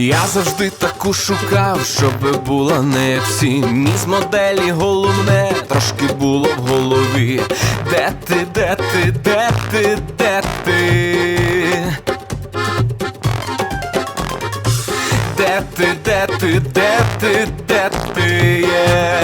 Я завжди таку шукав, щоб була не як всі Міс моделі головне, трошки було в голові. Де ти, де ти, де ти, де ти? Де ти, де ти, де ти, де ти є?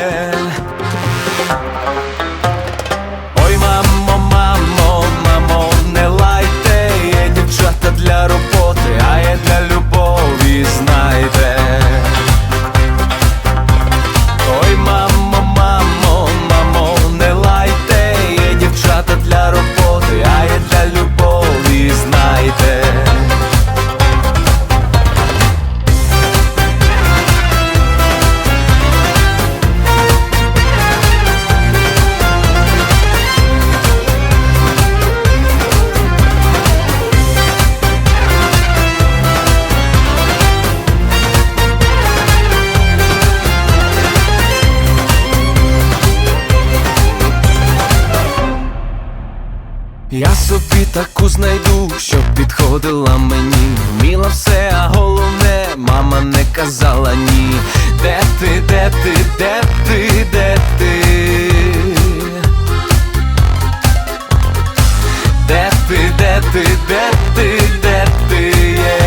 собі таку знайду, щоб підходила мені, вміла все, а головне, мама не казала ні. Де ти, де ти, де ти, де ти? Де ти, де ти, де ти, де ти? Yeah.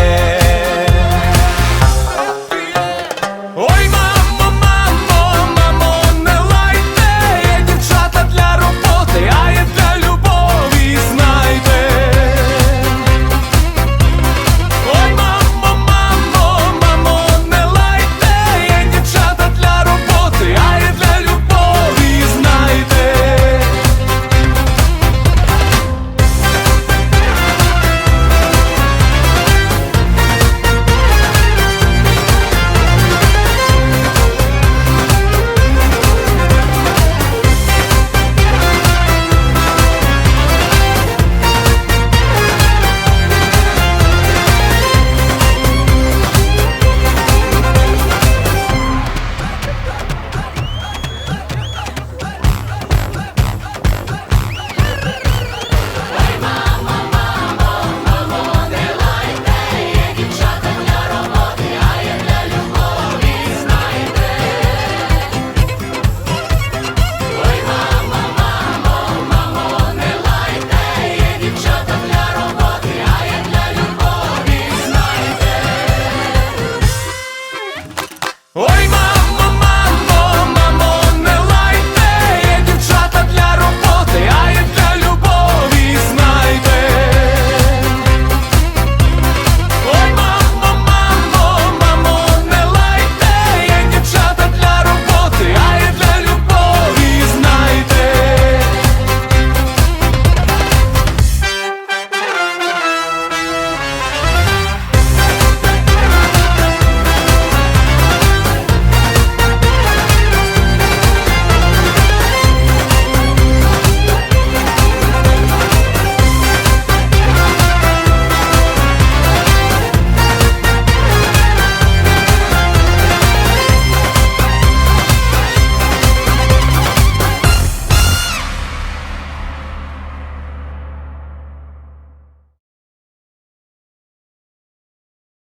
Oi, mano!